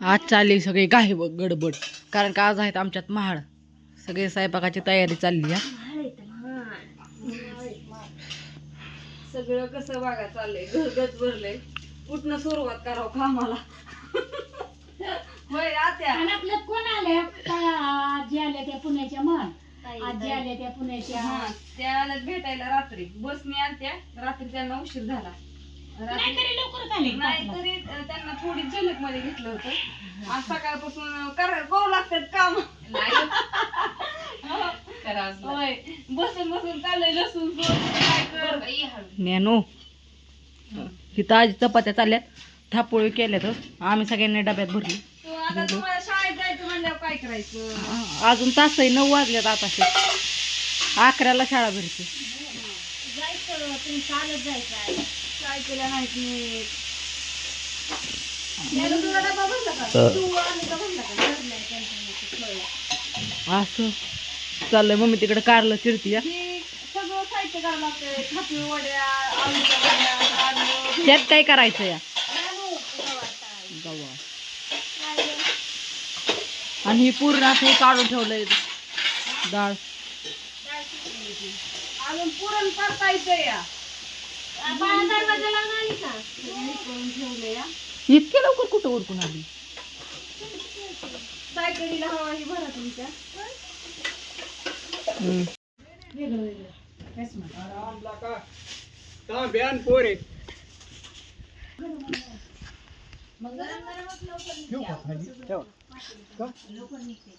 आज चालली सगळी गाय बघ गडबड. कारण का आज आहेत आमच्यात महाळ सगळे स्वयंपाकाची तयारी चालली हा. सगळं कसं बघा चाललंय. घरगच भरलंय. कुठनं सुरुवात करावं कामाला. होय आत्या. आणि आपल्यात कोण आल्या? त्या आजी आल्या त्या पुण्याच्या म्हण आजी आल्या त्या पुण्याच्या हा, त्या भेटायला रात्री. बसने आलत्या. रात्री त्यांना उशीर झाला. रात्री लवकरच आले. थोडी झलकमध्ये घेतलं होतं. आज सकाळपासून कर करू लागतात काम. होय. बसून बसून चाललंय लसूण सोलून काय कर. नॅनो तिथं आजी चपात्या चालल्यात. थापोळी केल्यात आम्ही सगळ्यांनी डब्यात भरली. आता तुम्हाला शाळेत जायचं म्हणल्यावर काय करायचं? अजून तास आहे नऊ वाजल्यात आता अकराला शाळा भरते. जायचं तुम्ही चालत जायचं आहे. काय केलं नाहीत असं. चाललंय मम्मी तिकडे कारला चिरती या ही सगळं साहित्य करावं लागतंय. वड्या त्यात काय करायचं या. गव्हा आणि ही पूर्ण असं हे काढून ठेवलंय डाळ. अजून पुरण परतायचं या. ठेवले या. इतके लवकर कुठं उरकून आली सायकलीला हवा ही भरा तुमच्या हम्म. वेगळं वेगळं तेच म्हणा. मग गरम गरमच लवकर निघते. लवकर निघते.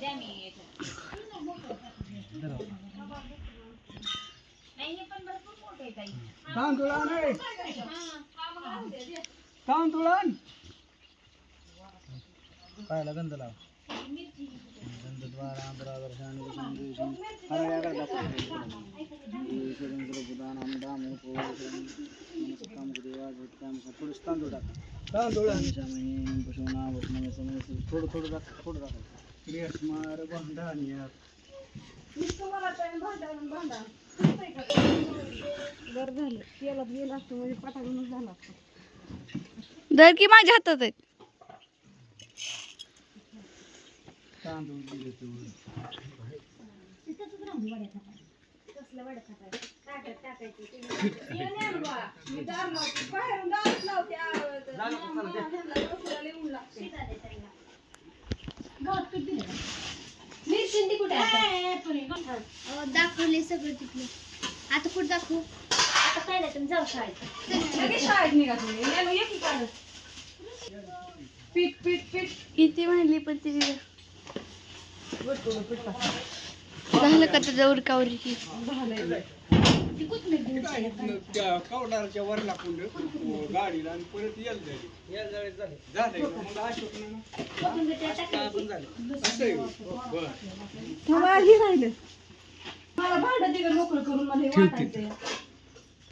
द्या मी याच्यात. ताई. पायाला गंध लाव. गंध द्वारा आंध्रा दर्शन विष्णू हरया करता तांदूळ टाका तांदूळ थोडं थोडं टाक थोडं टाका रेशमार असतो म्हणजे दर की माझ्या हातात आहेत. दाखवले सगळं तिथलं. आता कुठं दाखवू? आता काय नाही तुम्ही जाऊ शाळेत. लगेच शाळेत निघा तुम्ही. याला ये की काढत पीठ पीठ पीठ. किती म्हणली पण ती झालं का तुझं उरकावरी की? ती कोथिंबीर घेऊन शाळेत घाल. कवडारच्या वर लागून गाडीला आणि परत येल मग अशोक कोथिंबीर टाकायची. असं आहे. बरं. हे राहिलं मला भांडं तिकडे मोकळं करून मला हे वाटायचं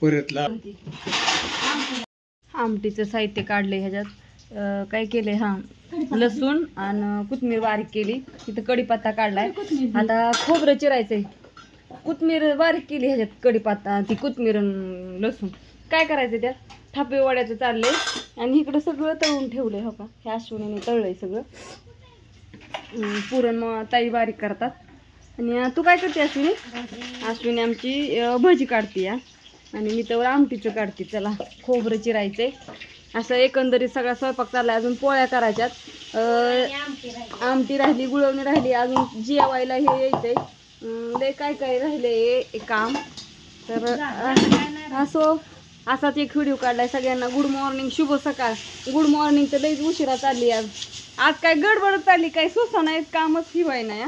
परत लाव आमटीचं साहित्य काढलंय ह्याच्यात. अं, काय केलंय? हा लसूण आणि कोथमीर बारीक केली. इथं कढीपत्ता काढलाय. आता खोबरं चिरायचंय. कोथमीर बारीक केली ह्याच्यात कढीपत्ता ती कोथमीर अन् लसूण. काय करायचं त्यात? थापे वड्याचं चाललंय. आणि इकडं सगळं तळून ठेवलंय हो का? ह्या अश्विनीने तळलंय सगळं. अं, पुरण मग ताई बारीक करतात. आणि तू काय करते अश्विनी? अश्विनी आमची भजी काढते या आणि मी तर आमटीचं काढते चला खोबरं चिरायचंय असं एकंदरीत सगळा स्वयंपाक चालला अजून पोळ्या करायच्यात. आमटी राहिली. गुळवणी राहिली अजून जेवायला हे यायचंय. लय काय काय राहिले काम. तर असो असाच एक व्हिडिओ काढलाय सगळ्यांना. गुड मॉर्निंग शुभ सकाळ. गुड मॉर्निंग तर लईच उशिरा चालली आज. आज काय गडबडच चालली काय सुसा नाही कामच हिवाय नाही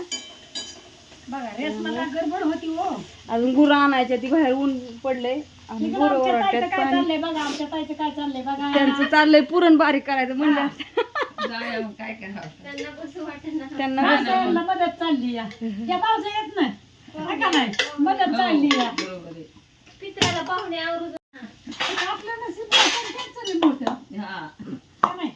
बघा रेशमाला गडबड होती हो. अजून गुरं आणायच्या ती बाहेर ऊन पडले आणि इकडं गुरं आमच्या ताईचं ओरडतात काय पाणी चाललंय बघा आमच्या ताईचं काय चाललंय बघा. त्यांचं चाललंय पुरण बारीक करायचं म्हणलं. त्यांना कसं वाटत ना त्यांना हा, त्यांना मदत चालली या. येत नाही. हा का नाही? मदत चालली या. पित्राला पाहुणे आवरून आपलं नशीब काय का नाही?